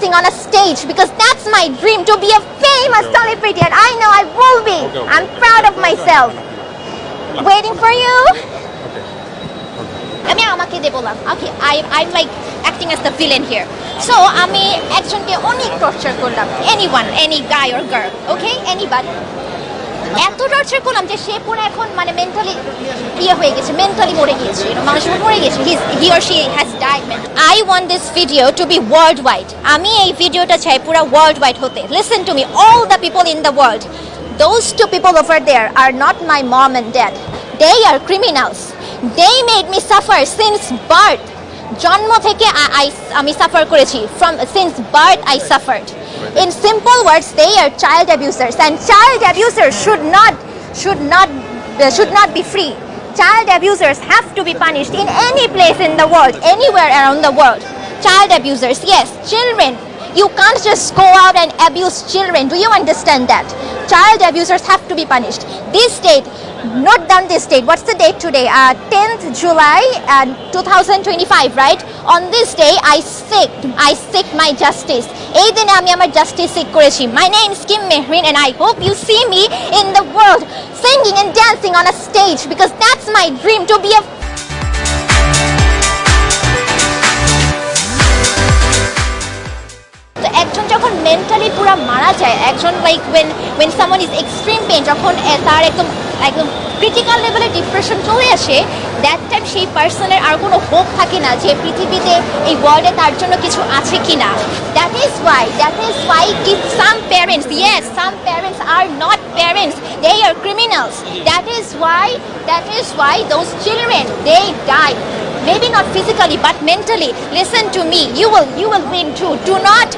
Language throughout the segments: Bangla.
dancing on a stage because that's my dream to be a famous celebrity and I know I will be. I'm proud of myself. Waiting for you. আমি আমাকে দে বললাম okay I I like acting as the villain here so আমি একজনকে অনেক টর্চার করলাম। Any one any guy or girl okay anybody এত টর্চার করলাম যে সে পুরো এখন মানে মেন্টালি ইয়ে হয়ে গেছে মেন্টালি মরে গিয়েছে। মানুষ মরে গেছে he or she has want this video to be world wide আমি এই ভিডিওটা চাই পুরো ওয়াইড হতে listen to me all the people in the world Those two people over there are not my mom and dad. They are criminals. They made me suffer since birth. জন্ম I- I- আমি সাফার করেছি from since birth I suffered. In simple words, they are child abusers and child abusers should not should not uh, should not be free. Child abusers have to be punished in any place in the world, anywhere around the world. Child abusers, yes, children. You can't just go out and abuse children. Do you understand that? Child abusers have to be punished. This date, note down this date. What's the date today? Uh, 10th July uh, 2025, right? On this day, I seek, I seek my justice. এই দিনে আমি আমার জাস্টিস সিক করেছি my name is Kim Mehreen and I hope you see me in the world singing and dancing on a stage because that's my dream to be a তো একজন যখন মেন্টালি পুরো মারা যায় একজন like when when someone is extreme pain যখন এ, তার একদম একদম ক্রিটিক্যাল লেভেলে ডিপ্রেশন চলে আসে দ্যাট টাইম সেই পার্সনের আর কোনো হোপ থাকে না যে পৃথিবীতে এই ওয়ার্ল্ডে তার জন্য কিছু আছে কি না that is why that is why কি some parents yes some parents are not parents they are criminals that is why that is why those children they die maybe not physically, but mentally. Listen to me, you will you will win too. Do not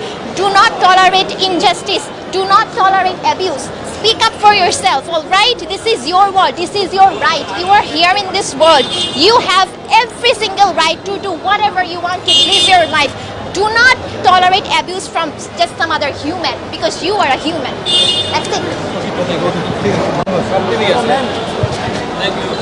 do not tolerate injustice. Do not tolerate abuse. Speak up for yourself. All right? This is your world this is your right. You are here in this world. You have every single right to do whatever you want to live your life. Do not tolerate abuse from just some other human because you are a human. That's it.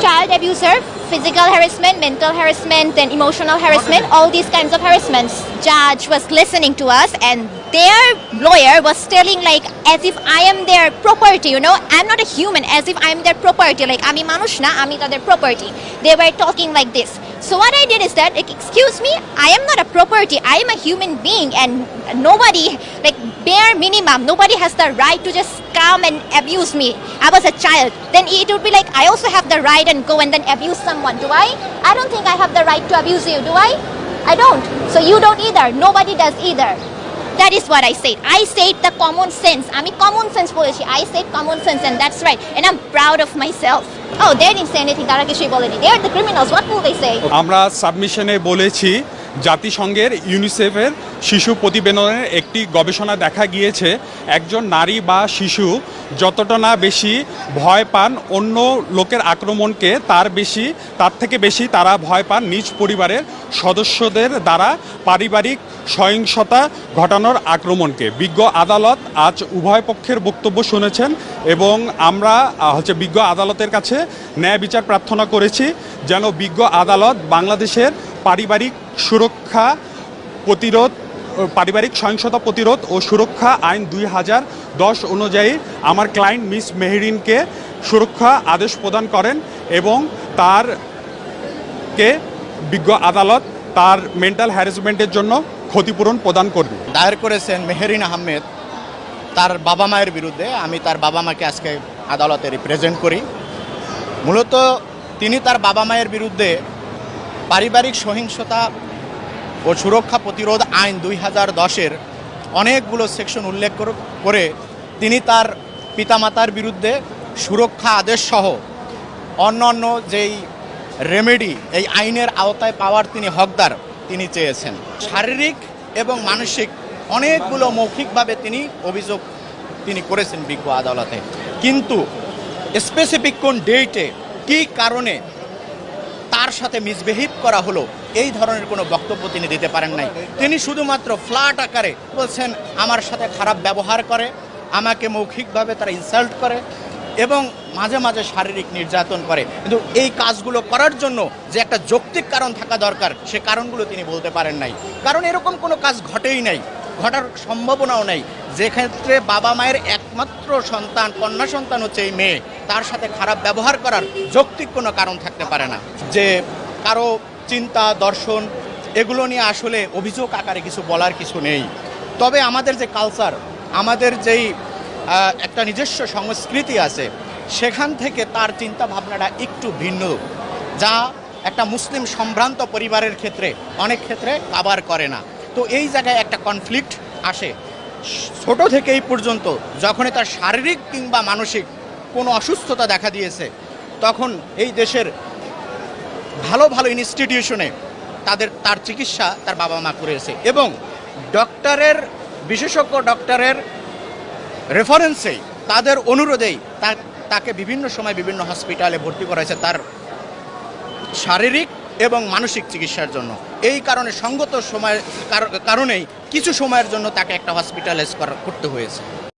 Child abuser, physical harassment, mental harassment, and emotional harassment, all these kinds of harassments. Judge was listening to us and their lawyer was telling like as if I am their property, you know, I'm not a human, as if I'm their property, like আমি মানুষ না, আমি তাদের property. They were talking like this. So what I did is that, like, excuse me, I am not a property. I am a human being, and nobody, like, bare minimum, nobody has the right to just come and abuse me. I was a child. Then it would be like I also have the right and go and then abuse someone. Do I? I don't think I have the right to abuse you. Do I? I don't. So you don't either. Nobody does either. That is what I said. I said the common sense. আমি common sense বলেছি. I said common sense and that's right. And I'm proud of myself. Oh, they didn't say anything. তারা কিছুই বলেনি. They are the criminals. What will they say? আমরা সাবমিশনে বলেছি জাতিসংঘের ইউনিসেফের শিশু প্রতিবেদনের একটি গবেষণা দেখা গিয়েছে, একজন নারী বা শিশু যতটা না বেশি ভয় পান অন্য লোকের আক্রমণকে তার বেশি, তার থেকে বেশি তারা ভয় পান নিজ পরিবারের সদস্যদের দ্বারা পারিবারিক সহিংসতা ঘটানোর আক্রমণকে। বিজ্ঞ আদালত আজ উভয় পক্ষের বক্তব্য শুনেছেন এবং আমরা হচ্ছে বিজ্ঞ আদালতের কাছে ন্যায় বিচার প্রার্থনা করেছি যেন বিজ্ঞ আদালত বাংলাদেশের পারিবারিক সুরক্ষা প্রতিরোধ পারিবারিক সহিংসতা প্রতিরোধ ও সুরক্ষা আইন দুই হাজার দশ অনুযায়ী আমার ক্লায়েন্ট মিস মেহরিনকে সুরক্ষা আদেশ প্রদান করেন এবং তার কে বিজ্ঞ আদালত তার মেন্টাল হ্যারাসমেন্টের জন্য ক্ষতিপূরণ প্রদান করবে। দায়ের করেছেন মেহেরিন আহমেদ তার বাবা মায়ের বিরুদ্ধে। আমি তার বাবা মাকে আজকে আদালতে রিপ্রেজেন্ট করি। মূলত তিনি তার বাবা মায়ের বিরুদ্ধে পারিবারিক সহিংসতা ও সুরক্ষা প্রতিরোধ আইন দুই হাজার দশের অনেকগুলো সেকশন উল্লেখ করে তিনি তার পিতামাতার বিরুদ্ধে সুরক্ষা আদেশ সহ অন্যান্য যেই রেমেডি এই আইনের আওতায় পাওয়ার তিনি হকদার তিনি চেয়েছেন। শারীরিক এবং মানসিক অনেকগুলো মৌখিকভাবে তিনি অভিযোগ তিনি করেছেন বিজ্ঞ আদালতে। কিন্তু স্পেসিফিক কোন ডেটে কী কারণে তার সাথে মিসবিহেভ করা হলো। এই ধরনের কোনো বক্তব্য তিনি দিতে পারেন নাই। তিনি শুধুমাত্র ফ্ল্যাট আকারে বলছেন, আমার সাথে খারাপ ব্যবহার করে, আমাকে মৌখিকভাবে তারা ইনসাল্ট করে এবং মাঝে মাঝে শারীরিক নির্যাতন করে। কিন্তু এই কাজগুলো করার জন্য যে একটা যৌক্তিক কারণ থাকা দরকার, সে কারণগুলো তিনি বলতে পারেন নাই। কারণ এরকম কোনো কাজ ঘটেই নাই। ঘটার সম্ভাবনাও নেই। যে ক্ষেত্রে বাবা মায়ের একমাত্র সন্তান, কন্যা সন্তান হচ্ছে এই মেয়ে। তার সাথে খারাপ ব্যবহার করার যৌক্তিক কোনো কারণ থাকতে পারে না। যে কারও চিন্তা, দর্শন, এগুলো নিয়ে আসলে অভিযোগ আকারে কিছু বলার কিছু নেই। তবে আমাদের যে কালচার আমাদের যেই একটা নিজস্ব সংস্কৃতি আছে, সেখান থেকে তার চিন্তা ভাবনাটা একটু ভিন্ন। যা একটা মুসলিম সম্ভ্রান্ত পরিবারের ক্ষেত্রে অনেক ক্ষেত্রে কাবার করে না। তো এই জায়গায় একটা কনফ্লিক্ট আসে। ছোট থেকে এই পর্যন্ত যখনই তার শারীরিক কিংবা মানসিক কোনো অসুস্থতা দেখা দিয়েছে, তখন এই দেশের ভালো ভালো ইনস্টিটিউশনে তাদের, তার চিকিৎসা তার বাবা মা করেছে এবং ডক্টরের বিশেষজ্ঞ ডক্টরের রেফারেন্সেই তাদের অনুরোধেই তাকে বিভিন্ন সময় বিভিন্ন হসপিটালে ভর্তি করা হয়েছে তার শারীরিক এবং মানসিক চিকিৎসার জন্য। এই কারণে সঙ্গত সময়ের কার- কারণেই কিছু সময়ের জন্য তাকে একটা হসপিটালাইজ করা করতে হয়েছে।